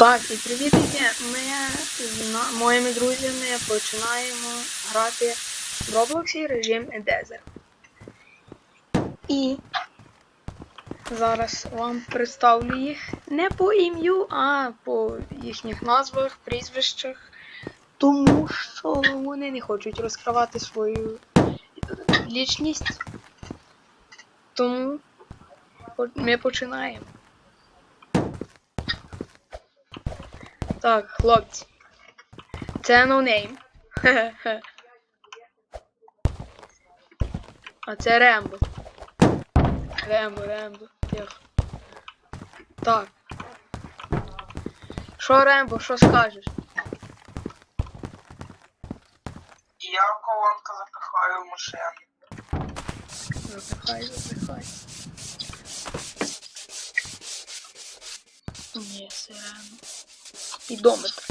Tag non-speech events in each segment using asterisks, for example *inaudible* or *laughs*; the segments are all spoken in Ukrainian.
Так, і привітки. Ми з моїми друзями починаємо грати в Roblox режим Desert. І зараз вам представлю їх не по ім'ю, а по їхніх назвах, прізвищах, тому що вони не хочуть розкривати свою лічність. Тому ми починаємо. Так, хлопці. Це ноунейм. *laughs* А це Рембо. Рембо, Рембо. Тихо. Так. Що Рембо, що скажеш? Я колонка запихаю в машину. Запихай, запихай. Ні, Рембо. Спідометр.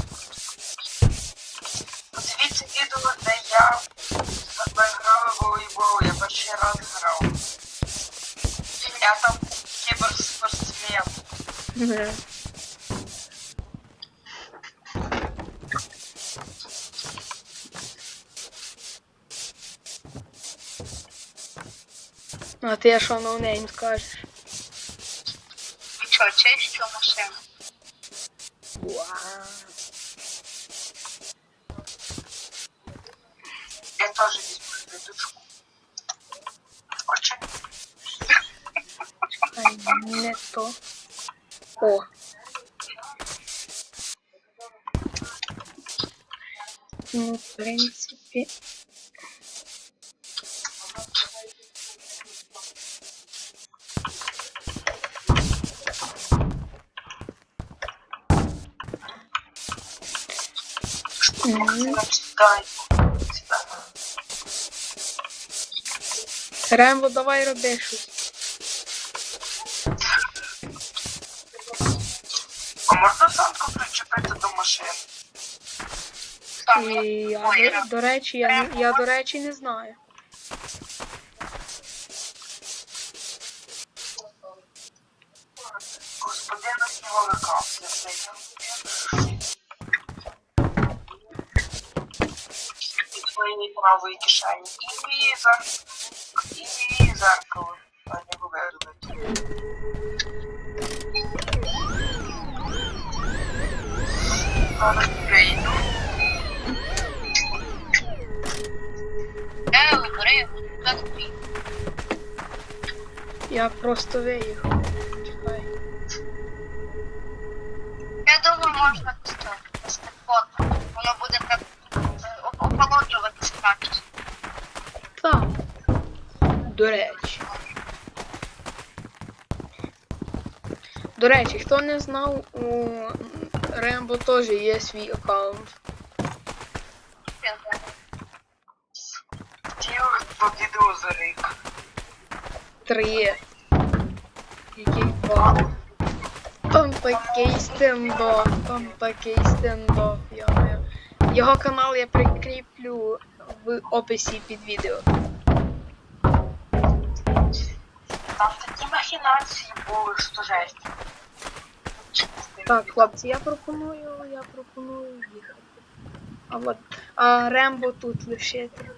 Подивіться відео, де я ми грали в волейбол, я перший раз грав. Я там кіберспортсмен. Не. А ти що ноунейм скажеш? Що, чищу машину? Вау. Я тоже здесь. Хоче? Ай, не то. О. Ну, в принципі. Мгм. Нам сідай. Сідай. Рембо, давай роби щось. А можна санку причепити до машини? І я, до, до речі, я, я до речі не знаю. Правої кишені. І зар... І зеркало. На нього видумати. Зараз прийду. Е. Я просто виїхав. Чекай. Я думаю, можна поставити фото. Воно буде так е, о- охолоджуватись краще. Так. До речі. До речі, хто не знав, у Рембо теж є свій аккаунт. Хотів по відео за рік. Три. Яких два? Такий стендоф, я знаю. Його канал я прикріплю в описі під відео. Там такі махінації були, що жесть. Так, хлопці, я пропоную, я пропоную їхати. А от, а Рембо тут лишити.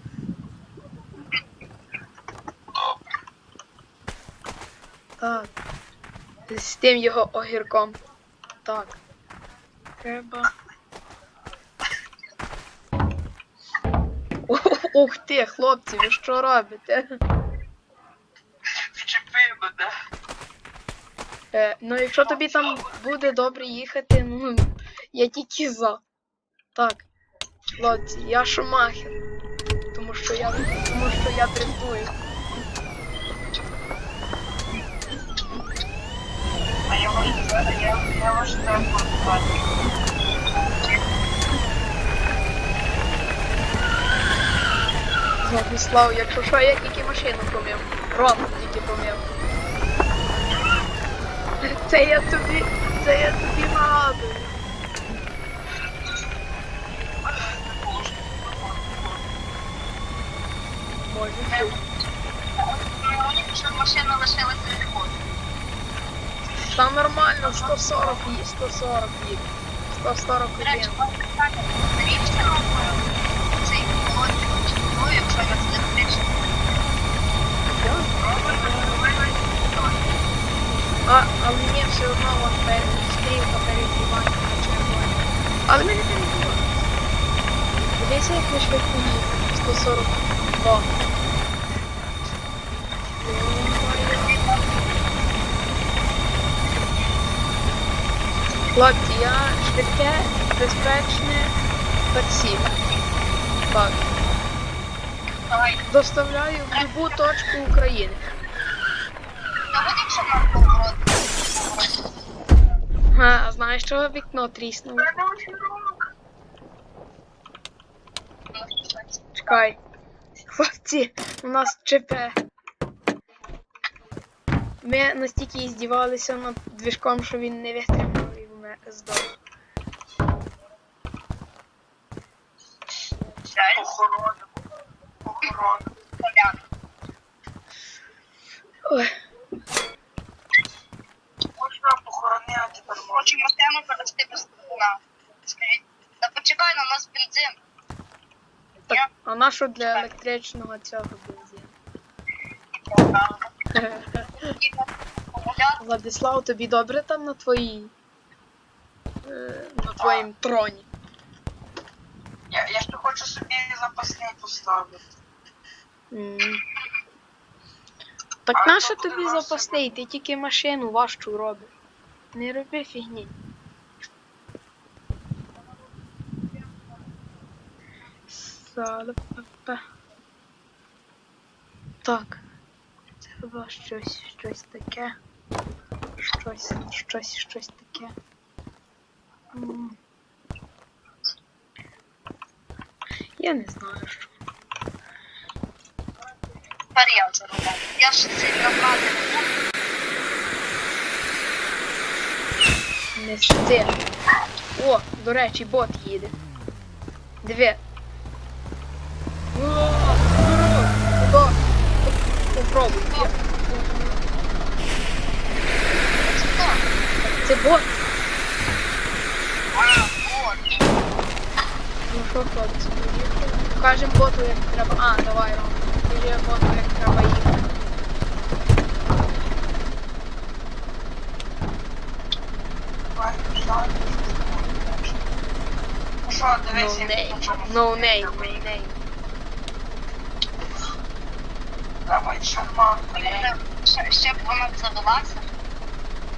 Так. З тим його огірком. Так. Треба. Ух ти, хлопці, ви що робите? Е, ну, якщо тобі там буде добре їхати, ну я тільки за. Так, хлопці, я шумахер. Тому що я тому що я дрифтую. А я можу, я, я можу. Владислав, якщо що, я тільки машину помив. Ром тільки помив. Це я тобі, це я тобі нагадую. Може машина лишилася телефон. Там нормально, 140 є, 140 їде. 141. До речі, вам питання, навіщо робимо цей холодний ну, якщо не з А, але мені все одно вон пер- стрілка перегрівання на червоні. Але ми не перегріваємо. Дивіться, як ми швидко їдемо. 142. Хлопці, я швидке, безпечне таксі. Так. Доставляю в любу точку України. Поворот. Га, а знаєш, чого вікно тріснуло? Чекай. Хлопці, у нас ЧП. Ми настільки здівалися над движком, що він не витримав і. Охорона. Охорона. Ой, Можна похорони, а. Хочу машину перевести без двигуна. Скажіть, та почекай, на нас бензин. так, а на що для електричного цього бензину? *laughs* Владислав, тобі добре там на твоїй. е, на твоїм троні. Я, я ще хочу собі запасний поставити. М. Так Але нащо тобі запасний? Ти тільки машину важчу робиш. Не роби фігні. Салапапа. Так. Це хіба щось, щось таке. Щось, щось, щось таке. Я не знаю, що. Тепер я. Я ж сильно Не сиди. О, до речі, бот їде. Диви. О, здорово. Куди? Попробуй. Є. Це хто? Це бот. А, от. Ну що, хлопці, поїхали. Покажемо боту, як треба. А, давай, Name, no name. Давай, шарма. Мене Ще, ще б вона б завелася.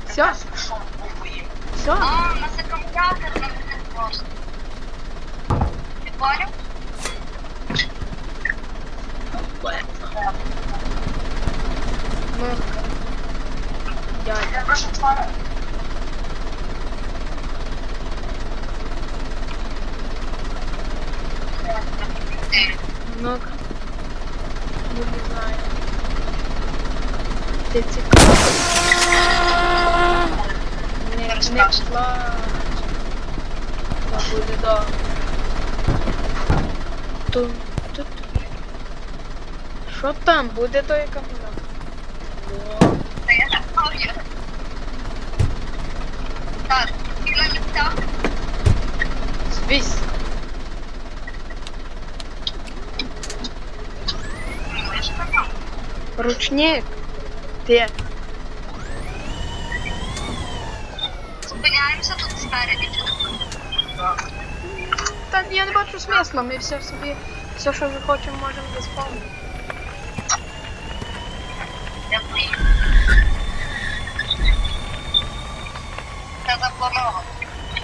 Все, Пішов повоїм. все. А, у нас акумулятор на мене просто. Ти поняв? Ну, дядя. Я прошу твоя. Ну-ка. Ну, не знаю. Ти цікаво. Не, не Розкажи. плач. Це буде добре. Ту, тут. Що там? Буде той акумулятор? Не. Так, я. Ручник. Де? Зупиняємося тут спереді чи тут? Та я не бачу смисла, ми все собі, все, що захочемо, можемо заспавнити. Це заплановано.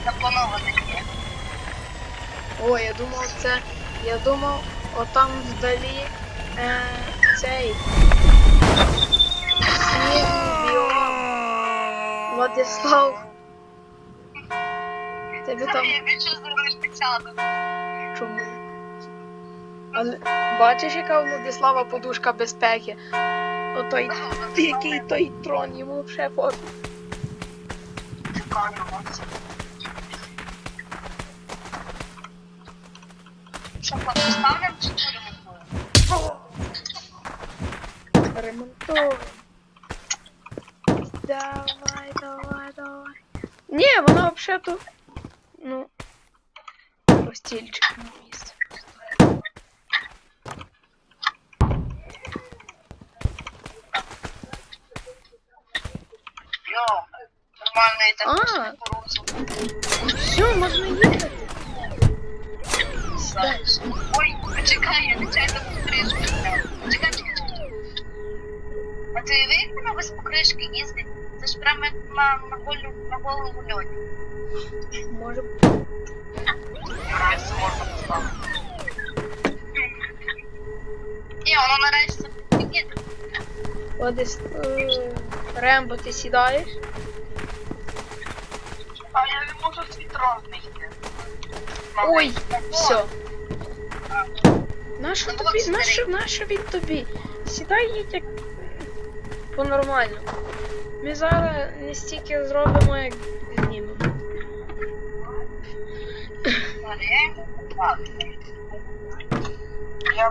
Заплановано є. О, я думав, це. Я думав, отам вдалі е, цей. Сніжний біом. Владислав. Тебе там Я більше зробиш чому? Але бачиш, яка у Владислава подушка безпеки? Отой, який той трон, йому вже по. Що, поставимо чи ремонтуємо? Давай, давай, давай. Ні, вона взагалі-то ну, простільчик на місце. поставимо. Йо, нормально і так А. просто кукурузу. Все, можна їхати. Сідай. Ой, почекай, я нечайно прямо на, на, на голому льоді. Може. Місце можна поставити. Ні, воно нарешті підійде. Одесь. е, Рембо, ти сідаєш? А я не можу світрон знайти. Ой, все. Нащо тобі? от Нащо, нащо він тобі? Сідай їдь як по-нормальному. Ми зараз не стільки зробимо, як знімемо. Я.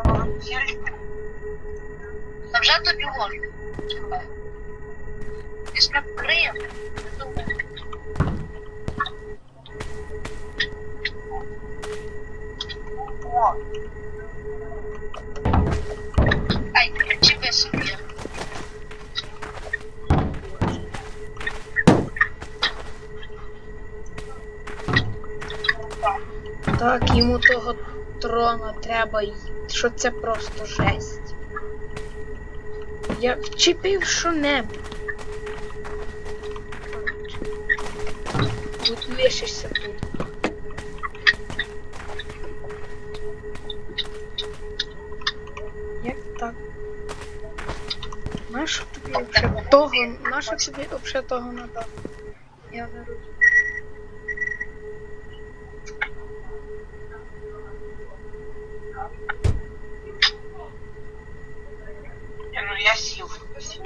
Та вже тобі можна. Ти ж не вкрив. О, Так, йому того трона треба, що це просто жесть. Я вчепив що-небудь. Тут лишишся тут. Як так? Нащо тобі взагалі того? Нащо тобі взагалі того надав? Я не розумію. я, ну я сів. Я сів.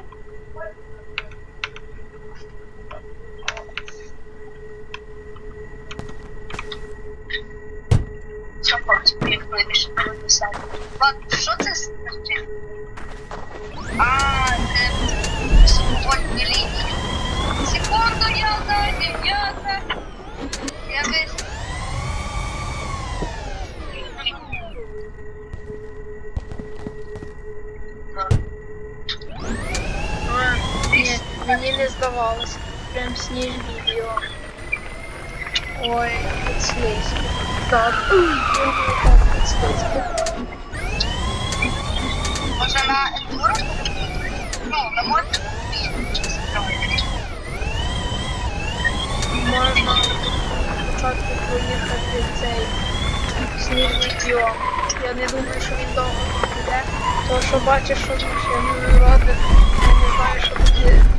Що це? А, мені не здавалося. Прям сніжний біом. Ой, тут слизько. Так. Так, тут слизько. Може на ендуро? Ну, на морці? Можна спочатку поїхати цей сніжний біом. Я не думаю, що він довго буде. То, що бачиш, що машини робить, я не знаю, що буде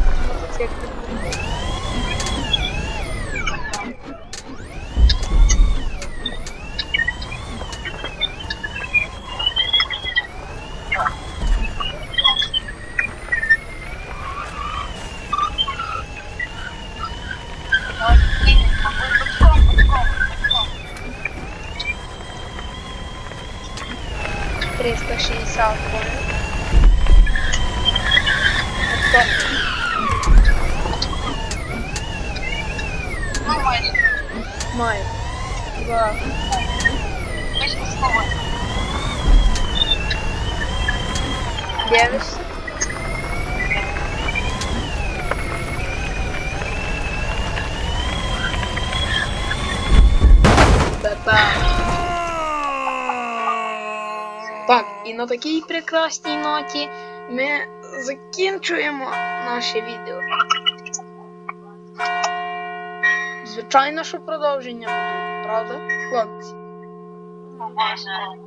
três caixinhas de sal né? agora. Até. 360 понял? Ну, майже. маю. Два. Та-та. Так, і на такій прекрасній ноті ми закінчуємо наше відео. Звичайно, що продовження буде, правда, хлопці? Ну.